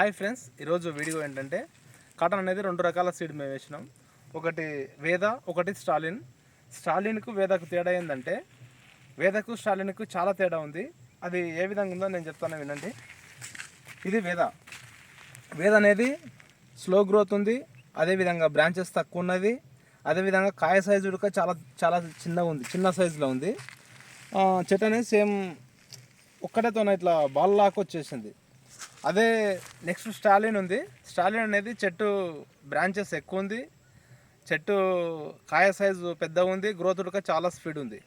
Hi friends ఈరోజు video ఏంటంటే cotton అనేది రెండు రకాల సీడ్ మేము వేసినాం. ఒకటి వేద ఒకటి స్టాలిన్. స్టాలిన్కు వేదకు తేడా ఏంటంటే వేదకు స్టాలిన్కు చాలా తేడా ఉంది. అది ఏ విధంగా ఉందో నేను చెప్తాను వినండి. ఇది వేద. వేద అనేది స్లో గ్రోత్ ఉంది అదేవిధంగా బ్రాంచెస్ తక్కువ ఉన్నది అదేవిధంగా కాయ సైజు ఉడక చాలా చాలా చిన్నగా ఉంది చిన్న సైజులో ఉంది. చెట్టు అనేది సేమ్ ఒక్కటేతోనే ఇట్లా బాల్ లాక్ వచ్చేసింది. అదే నెక్స్ట్ స్టాలిన్ ఉంది. స్టాలిన్ అనేది చెట్టు బ్రాంచెస్ ఎక్కువ ఉంది. చెట్టు కాయ సైజు పెద్దగా ఉంది. గ్రోత్ ఉడక చాలా స్పీడ్ ఉంది.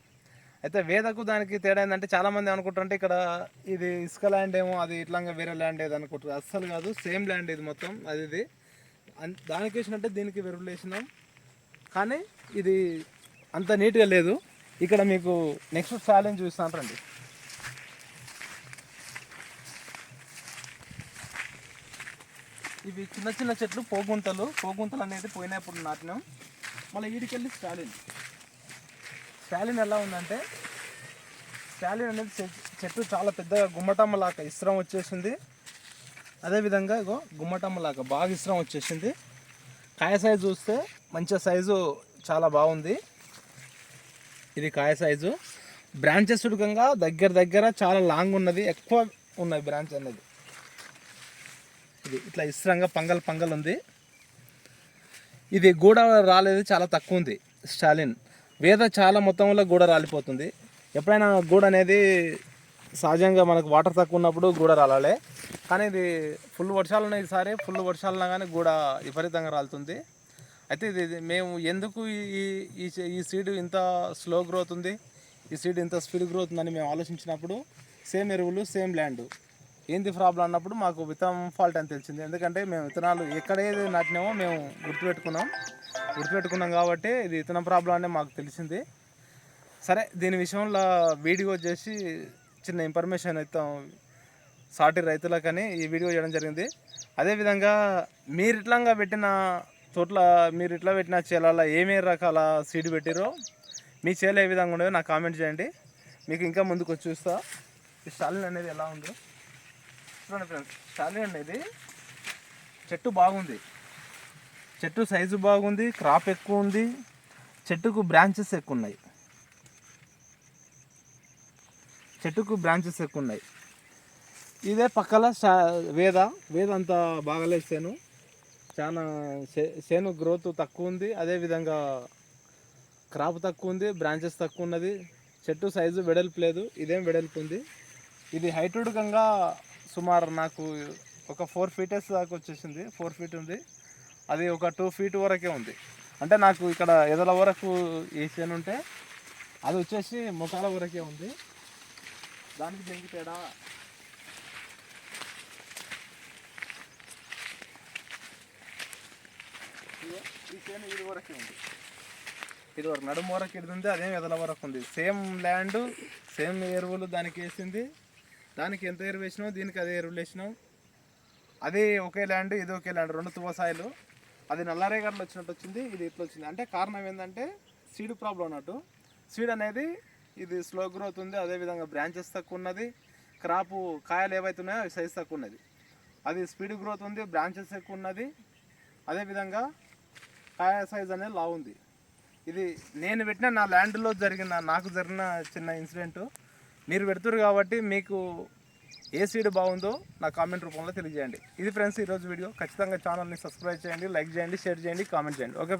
అయితే వేదకు దానికి తేడా ఏంటంటే చాలామంది అనుకుంటుంటే ఇక్కడ ఇది ఇసుక ల్యాండ్ ఏమో అది ఇట్లాగా వేరే ల్యాండ్ ఏది అనుకుంటారు. అస్సలు కాదు సేమ్ ల్యాండ్ ఇది మొత్తం అది ఇది. అన్- దానికి వేసినట్టే దీనికి వెరువులు వేసినాం. కానీ ఇది అంత నీట్గా లేదు. ఇక్కడ మీకు నెక్స్ట్ ఛాలెంజ్ చూస్తాను రండి. ఇవి చిన్న చిన్న చెట్లు పోగుంతలు. పోగుంతలు అనేది పోయినప్పుడు నాటినాం. మళ్ళీ వీడికెళ్ళి స్టాలిన్. స్టాలిన్ ఎలా ఉందంటే స్టాలిన్ అనేది చెట్టు చాలా పెద్దగా గుమ్మటమ్మలాక ఇస్త్రం వచ్చేసింది. అదేవిధంగా ఇగో గుమ్మటమ్మలాక బాగా ఇస్త్రం వచ్చేసింది. కాయ సైజు చూస్తే మంచి సైజు చాలా బాగుంది. ఇది కాయ సైజు. బ్రాంచెస్ ఉడకంగా దగ్గర దగ్గర చాలా లాంగ్ ఉన్నది. ఎక్కువ ఉన్నది బ్రాంచ్ అనేది. ఇది. ఇట్లా ఇష్టంగా పంగల్ పంగల్ ఉంది. ఇది గూడ రాలేదు చాలా తక్కువ ఉంది స్టాలిన్. వేద చాలా మొత్తంలో గూడ రాలిపోతుంది. ఎప్పుడైనా గూడ అనేది సహజంగా మనకు వాటర్ తక్కువ ఉన్నప్పుడు గూడ రాలాలే. కానీ ఇది ఫుల్ వర్షాలు ఉన్నాయి ఈసారి ఫుల్ వర్షాలున్నా కానీ గూడ విపరీతంగా రాలుతుంది. అయితే ఇది మేము ఎందుకు ఈ- ఈ ఈ ఈ సీడ్ ఇంత స్లో గ్రోత్ ఉంది ఈ సీడ్ ఇంత స్పీడ్ గ్రోత్ ఉందని మేము ఆలోచించినప్పుడు సేమ్ ఎరువులు సేమ్ ల్యాండ్. ఏంది ప్రాబ్లం అన్నప్పుడు మాకు విత్తనం ఫాల్ట్ అని తెలిసింది. ఎందుకంటే మేము విత్తనాలు ఎక్కడ ఏది నాటినామో మేము గుర్తుపెట్టుకున్నాం. గుర్తుపెట్టుకున్నాం కాబట్టి ఇది విత్తనం ప్రాబ్లం అనే మాకు తెలిసింది. సరే దీని విషయంలో వీడియో చేసి చిన్న ఇన్ఫర్మేషన్ ఇస్తాం సాటి రైతులకని ఈ వీడియో చేయడం జరిగింది. అదేవిధంగా మీరు ఇట్లాగా పెట్టిన చోట్ల మీరు ఇట్లా పెట్టిన చేలలో ఏమేమి రకాల సీడ్ పెట్టిరో మీ చేలు ఏ విధంగా ఉండేవో నాకు కామెంట్ చేయండి. మీకు ఇంకా ముందుకు వచ్చి చూస్తా. ఈ స్టాలిన్ అనేది ఎలా ఉందో? చూడండి ఫ్రెండ్స్ స్టాలిన్ చెట్టు బాగుంది. చెట్టు సైజు బాగుంది క్రాప్ ఎక్కువ ఉంది చెట్టుకు బ్రాంచెస్ ఎక్కువ ఉన్నాయి. చెట్టుకు బ్రాంచెస్ ఎక్కువ ఉన్నాయి. ఇదే పక్కల వేద వేద అంతా బాగలేదు చేను. చాలా సేను గ్రోత్ తక్కువ ఉంది అదేవిధంగా క్రాప్ తక్కువ ఉంది బ్రాంచెస్ తక్కువ ఉన్నది. చెట్టు సైజు వెడల్పు లేదు ఇదేం వెడల్పు ఉంది. ఇది హైటుడ్కంగా సుమారు నాకు ఒక ఫోర్ ఫీటర్స్ దాకా వచ్చేసింది. ఫోర్ ఫీట్ ఉంది. అది ఒక టూ ఫీట్ వరకే ఉంది. అంటే నాకు ఇక్కడ ఎదల వరకు వేసాను ఉంటే అది వచ్చేసి ముఖాల వరకే ఉంది. దానికి దీనికి తేడా ఈ చేను ఇది వరకే ఉంది. ఇది వరకు నడుము వరకు ఇది ఉంది అదే ఎదల వరకు ఉంది. సేమ్ ల్యాండ్ సేమ్ ఎరువులు దానికి వేసింది. దానికి ఎంత ఎరువు వేసినావు దీనికి అదే ఎరువులు వేసినావు అది ఒకే ల్యాండ్ ఇది ఒకే ల్యాండ్ రెండు తువసాయిలు అది నల్లరేగడ్లు వచ్చినట్టు వచ్చింది ఇది ఇట్లా వచ్చింది. అంటే కారణం ఏంటంటే సీడ్ ప్రాబ్లం అన్నట్టు. సీడ్ అనేది ఇది స్లో గ్రోత్ ఉంది అదేవిధంగా బ్రాంచెస్ తక్కువ ఉన్నది క్రాపు కాయలు ఏవైతే ఉన్నాయో అవి సైజ్ తక్కువ ఉన్నది. అది స్పీడ్ గ్రోత్ ఉంది బ్రాంచెస్ ఎక్కువ ఉన్నది అదేవిధంగా కాయ సైజ్ అనేది లా ఉంది. ఇది నేను పెట్టిన నా ల్యాండ్లో జరిగిన నాకు జరిగిన చిన్న ఇన్సిడెంట్ మీరు పెడుతురు కాబట్టి మీకు ఏ సీడ్ బాగుందో నా కామెంట్ రూపంలో తెలియజేయండి. ఇది ఫ్రెండ్స్ ఈరోజు వీడియో. ఖచ్చితంగా ఛానల్ని సబ్స్క్రైబ్ చేయండి లైక్ చేయండి షేర్ చేయండి కామెంట్ చేయండి. ఓకే